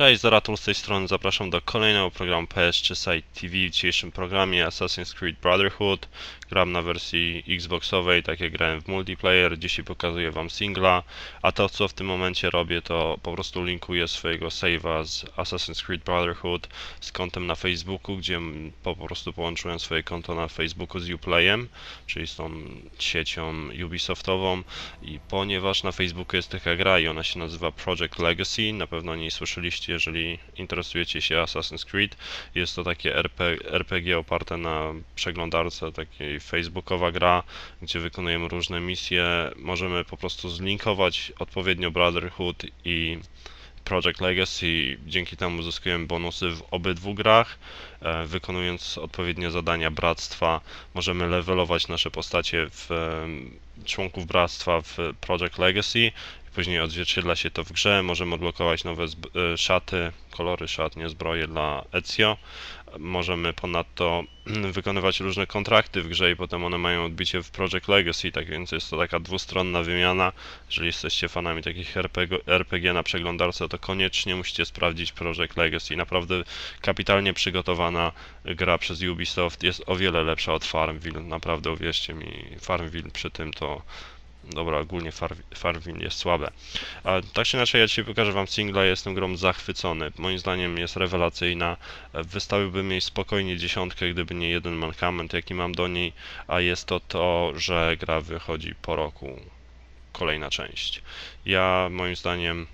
Cześć, Zaratul z tej strony, zapraszam do kolejnego programu PS3 Site TV. W dzisiejszym programie Assassin's Creed Brotherhood. Gram na wersji Xboxowej, tak jak grałem w multiplayer. Dzisiaj pokazuję wam singla, a to co w tym momencie robię to po prostu linkuję swojego save'a z Assassin's Creed Brotherhood z kontem na Facebooku, gdzie po prostu połączyłem swoje konto na Facebooku z Uplayem, czyli z tą siecią Ubisoftową i ponieważ na Facebooku jest taka gra i ona się nazywa Project Legacy, na pewno o niej słyszeliście, jeżeli interesujecie się Assassin's Creed. Jest to takie RP, RPG oparte na przeglądarce, takiej facebookowa gra, gdzie wykonujemy różne misje. Możemy po prostu zlinkować odpowiednio Brotherhood i Project Legacy. Dzięki temu uzyskujemy bonusy w obydwu grach. E, Wykonując odpowiednie zadania bractwa, możemy levelować nasze postacie w członków bractwa w Project Legacy. Później odzwierciedla się to w grze. Możemy odblokować nowe e, szaty, kolory szat, nie zbroje dla Ezio. Możemy ponadto wykonywać różne kontrakty w grze i potem one mają odbicie w Project Legacy, tak więc jest to taka dwustronna wymiana. Jeżeli jesteście fanami takich RPG, RPG na przeglądarce, to koniecznie musicie sprawdzić Project Legacy. Naprawdę kapitalnie przygotowana gra przez Ubisoft jest o wiele lepsza od Farmville. Naprawdę uwierzcie mi, Farmville przy tym to Dobra, ogólnie Far- Farmville jest słabe. A tak czy inaczej, ja dzisiaj pokażę wam singla, jestem grą zachwycony. Moim zdaniem jest rewelacyjna. E, Wystawiłbym jej spokojnie dziesiątkę, gdyby nie jeden mankament, jaki mam do niej, a jest to to, że gra wychodzi po roku. Kolejna część. Ja moim zdaniem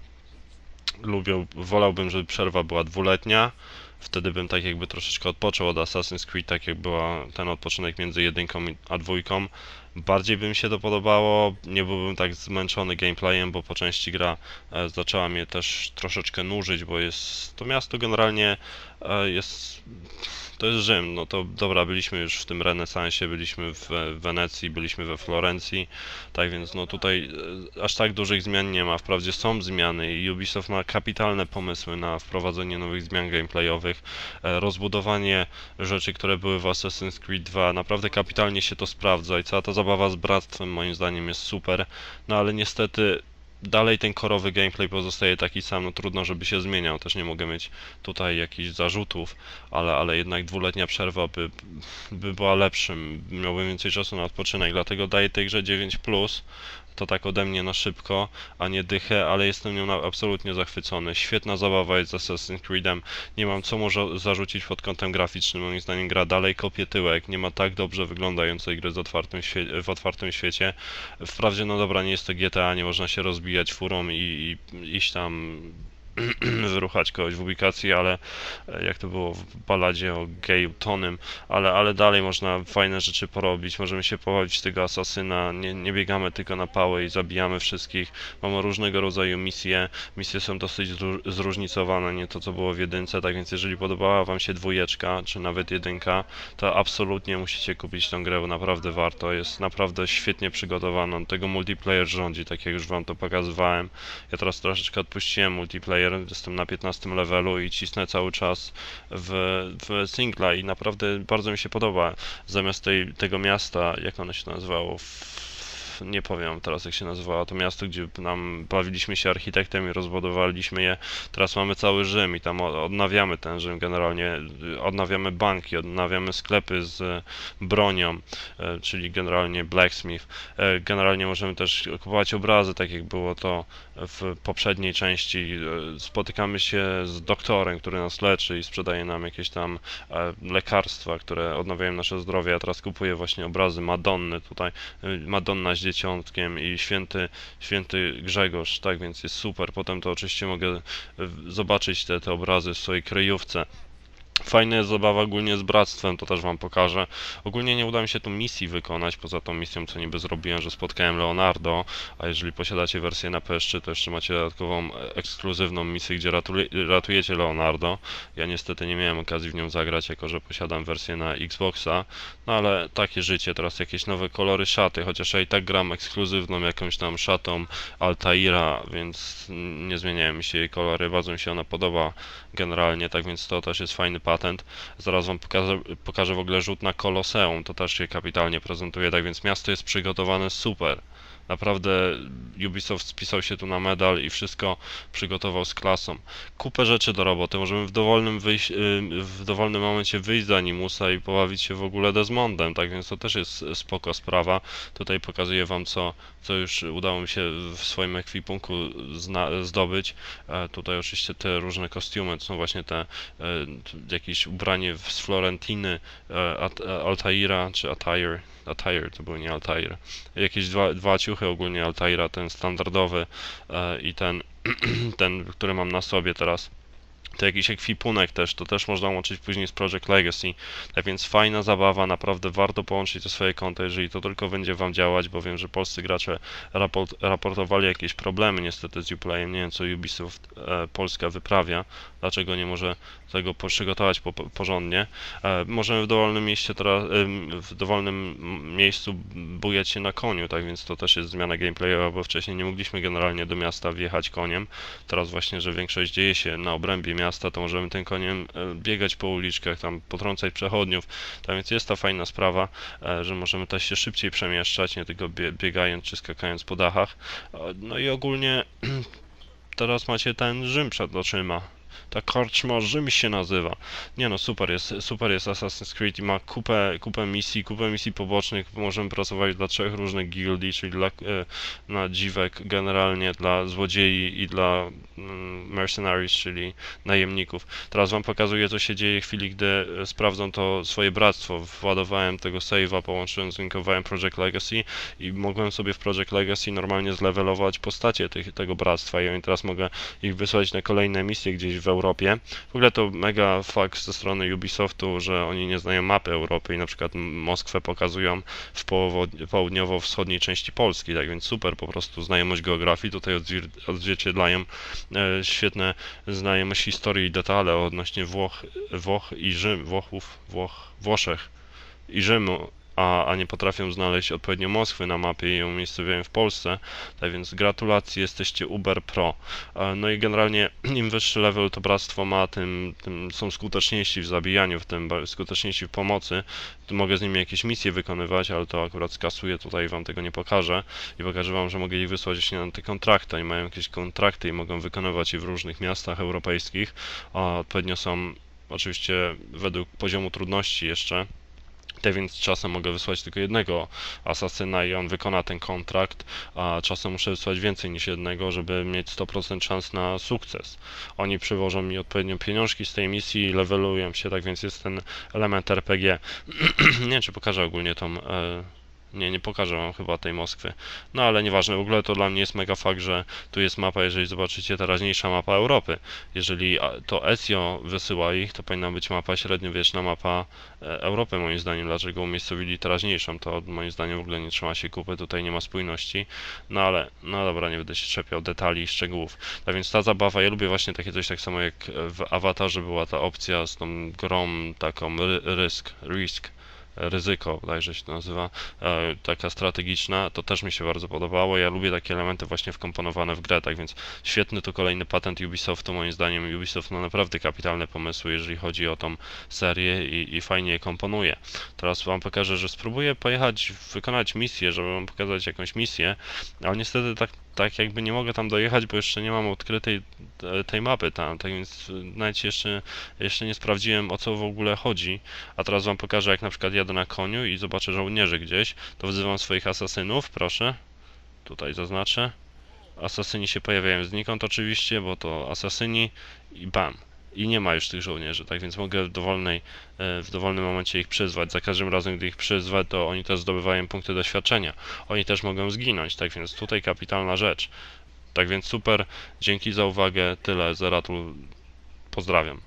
lubię, wolałbym, żeby przerwa była dwuletnia. Wtedy bym tak jakby troszeczkę odpoczął od Assassin's Creed, tak jak była ten odpoczynek między jedynką a dwójką. Bardziej by mi się to podobało, nie byłbym tak zmęczony gameplayem, bo po części gra e, zaczęła mnie też troszeczkę nużyć, bo jest to miasto generalnie e, jest to jest Rzym, no to dobra, byliśmy już w tym renesansie, byliśmy w e, Wenecji, byliśmy we Florencji, tak więc no tutaj aż tak dużych zmian nie ma, wprawdzie są zmiany i Ubisoft ma kapitalne pomysły na wprowadzenie nowych zmian gameplayowych, rozbudowanie rzeczy, które były w Assassin's Creed 2, naprawdę kapitalnie się to sprawdza i cała ta zabawa z bractwem moim zdaniem jest super, no ale niestety dalej ten korowy gameplay pozostaje taki sam, no trudno, żeby się zmieniał, też nie mogę mieć tutaj jakichś zarzutów, ale, ale jednak dwuletnia przerwa by, by była lepszym, miałbym więcej czasu na odpoczynek, dlatego daję tej grze 9+, to tak ode mnie na szybko, a nie dychę, ale jestem nią absolutnie zachwycony. Świetna zabawa jest z Assassin's Creedem, nie mam co może zarzucić pod kątem graficznym, moim zdaniem gra dalej kopie tyłek, nie ma tak dobrze wyglądającej gry z otwartym w otwartym świecie. Wprawdzie, no dobra, nie jest to GTA, nie można się rozbijać furą i, i iść tam wyruchać kogoś w ubikacji, ale e, jak to było w baladzie o geju Tonym, ale, ale dalej można fajne rzeczy porobić, możemy się pobawić tego asasyna, nie, nie biegamy tylko na pałę i zabijamy wszystkich, mamy różnego rodzaju misje, misje są dosyć zró- zróżnicowane, nie to co było w jedynce, tak więc jeżeli podobała wam się dwójeczka, czy nawet jedynka, to absolutnie musicie kupić tę grę, bo naprawdę warto, jest naprawdę świetnie przygotowana, tego multiplayer rządzi, tak jak już wam to pokazywałem, ja teraz troszeczkę odpuściłem multiplayer, jestem na 15 levelu i cisnę cały czas w, w singla i naprawdę bardzo mi się podoba. Zamiast tej, tego miasta, jak ono się nazywało? Nie powiem teraz jak się nazywało to miasto, gdzie nam bawiliśmy się architektem i rozbudowaliśmy je. Teraz mamy cały Rzym i tam odnawiamy ten Rzym generalnie. Odnawiamy banki, odnawiamy sklepy z bronią, e, czyli generalnie blacksmith. E, Generalnie możemy też kupować obrazy, tak jak było to w poprzedniej części. E, Spotykamy się z doktorem, który nas leczy i sprzedaje nam jakieś tam e, lekarstwa, które odnawiają nasze zdrowie. Ja teraz kupuję właśnie obrazy Madonny tutaj, y, Madonna z dzieciątkiem i święty, święty Grzegorz, tak więc jest super. Potem to oczywiście mogę zobaczyć te, te obrazy w swojej kryjówce. Fajna jest zabawa ogólnie z bractwem, to też wam pokażę. Ogólnie nie uda mi się tu misji wykonać, poza tą misją, co niby zrobiłem, że spotkałem Leonardo, a jeżeli posiadacie wersję na PS3, to jeszcze macie dodatkową e, ekskluzywną misję, gdzie ratuje, ratujecie Leonardo. Ja niestety nie miałem okazji w nią zagrać, jako że posiadam wersję na Xboxa, no ale takie życie, teraz jakieś nowe kolory szaty, chociaż ja i tak gram ekskluzywną jakąś tam szatą Altaira, więc nie zmieniają mi się jej kolory, bardzo mi się ona podoba generalnie, tak więc to też jest fajny patent. Zaraz wam pokażę, pokażę w ogóle rzut na Koloseum, to też się kapitalnie prezentuje, tak więc miasto jest przygotowane super. Naprawdę Ubisoft spisał się tu na medal i wszystko przygotował z klasą. Kupę rzeczy do roboty, możemy w dowolnym, y, w dowolnym momencie wyjść z Animusa i pobawić się w ogóle Desmondem, tak więc to też jest spoko sprawa. Tutaj pokazuję Wam, co, co już udało mi się w swoim ekwipunku zdobyć. E, tutaj oczywiście te różne kostiumy, to są właśnie te e, jakieś ubranie z Florentiny, e, Altaira czy Attire, Attire to był nie Altair. Jakieś dwa, dwa ciuchy ogólnie Altaira, ten standardowy e, i ten, ten, który mam na sobie teraz. To jakiś ekwipunek też, to też można łączyć później z Project Legacy. Tak więc fajna zabawa, naprawdę warto połączyć te swoje konta, jeżeli to tylko będzie Wam działać, bo wiem, że polscy gracze raport, raportowali jakieś problemy niestety z Uplayem. Nie wiem, co Ubisoft e, Polska wyprawia, dlaczego nie może tego przygotować po, po, porządnie. E, możemy w dowolnym mieście teraz, w dowolnym miejscu bujać się na koniu, tak więc to też jest zmiana gameplayowa, bo wcześniej nie mogliśmy generalnie do miasta wjechać koniem. Teraz właśnie, że większość dzieje się na obrębie miasta, to możemy tym koniem e, biegać po uliczkach, tam potrącać przechodniów. Tak więc jest ta fajna sprawa, e, że możemy też się szybciej przemieszczać, nie tylko bie, biegając czy skakając po dachach. No i ogólnie teraz macie ten Rzym przed oczyma. Ta korczma Rzym się nazywa. Nie no, super jest, super jest Assassin's Creed i ma kupę, kupę misji, kupę misji pobocznych. Możemy pracować dla trzech różnych gildii, czyli dla, e, na dziwek generalnie, dla złodziei i dla mm, mercenaries, czyli najemników. Teraz wam pokazuję, co się dzieje w chwili, gdy e, sprawdzą to swoje bractwo. Władowałem tego save'a, połączyłem, zlinkowałem Project Legacy i mogłem sobie w Project Legacy normalnie zlevelować postacie tych, tego bractwa i oni teraz mogę ich wysłać na kolejne misje gdzieś w Europie. W ogóle to mega fakt ze strony Ubisoftu, że oni nie znają mapy Europy i na przykład Moskwę pokazują w południowo-wschodniej części Polski, tak więc super po prostu znajomość geografii, tutaj odzwier- odzwierciedlają e, świetne znajomość historii i detale odnośnie Włoch, Włoch i Rzym, Włochów, Włoch, Włoszech i Rzymu, a, a nie potrafią znaleźć odpowiednio Moskwy na mapie i ją umiejscowiają w Polsce. Tak więc gratulacje, jesteście Uber Pro. E, No i generalnie im wyższy level to bractwo ma, tym, tym są skuteczniejsi w zabijaniu, w tym skuteczniejsi w pomocy. Tu mogę z nimi jakieś misje wykonywać, ale to akurat skasuję, tutaj wam tego nie pokażę. I pokażę wam, że mogę ich wysłać właśnie na te kontrakty. Oni mają jakieś kontrakty i mogą wykonywać je w różnych miastach europejskich. A odpowiednio są oczywiście według poziomu trudności jeszcze. Tak więc czasem mogę wysłać tylko jednego asasyna i on wykona ten kontrakt, a czasem muszę wysłać więcej niż jednego, żeby mieć 100% szans na sukces. Oni przywożą mi odpowiednio pieniążki z tej misji i levelują się, tak więc jest ten element RPG. nie wiem, czy pokażę ogólnie tą... E, nie, nie pokażę wam chyba tej Moskwy. No ale nieważne, w ogóle to dla mnie jest mega fakt, że tu jest mapa, jeżeli zobaczycie teraźniejsza mapa Europy. Jeżeli to Ezio wysyła ich, to powinna być mapa średniowieczna, mapa e, Europy moim zdaniem. Dlaczego umiejscowili teraźniejszą? To moim zdaniem w ogóle nie trzyma się kupy, tutaj nie ma spójności. No ale, no dobra, nie będę się czepiał detali i szczegółów. Tak więc ta zabawa, ja lubię właśnie takie coś tak samo jak w Awatarze była ta opcja z tą grą taką ry, rysk, risk ryzyko, bodajże się to nazywa, e, taka strategiczna, to też mi się bardzo podobało. Ja lubię takie elementy właśnie wkomponowane w grę, tak więc świetny to kolejny patent Ubisoftu. Moim zdaniem Ubisoft ma naprawdę kapitalne pomysły, jeżeli chodzi o tą serię i, i fajnie je komponuje. Teraz wam pokażę, że spróbuję pojechać, wykonać misję, żeby wam pokazać jakąś misję, ale niestety tak, tak jakby nie mogę tam dojechać, bo jeszcze nie mam odkrytej e, tej mapy tam, tak więc e, nawet jeszcze, jeszcze nie sprawdziłem o co w ogóle chodzi. A teraz wam pokażę, jak na przykład jadę na koniu i zobaczę żołnierzy gdzieś, to wzywam swoich asasynów, proszę. Tutaj zaznaczę. Asasyni się pojawiają znikąd oczywiście, bo to asasyni i bam. I nie ma już tych żołnierzy, tak więc mogę w dowolnej, e, w dowolnym momencie ich przyzwać. Za każdym razem, gdy ich przyzwę, to oni też zdobywają punkty doświadczenia. Oni też mogą zginąć, tak więc tutaj kapitalna rzecz. Tak więc super, dzięki za uwagę, tyle, Zeratul, pozdrawiam.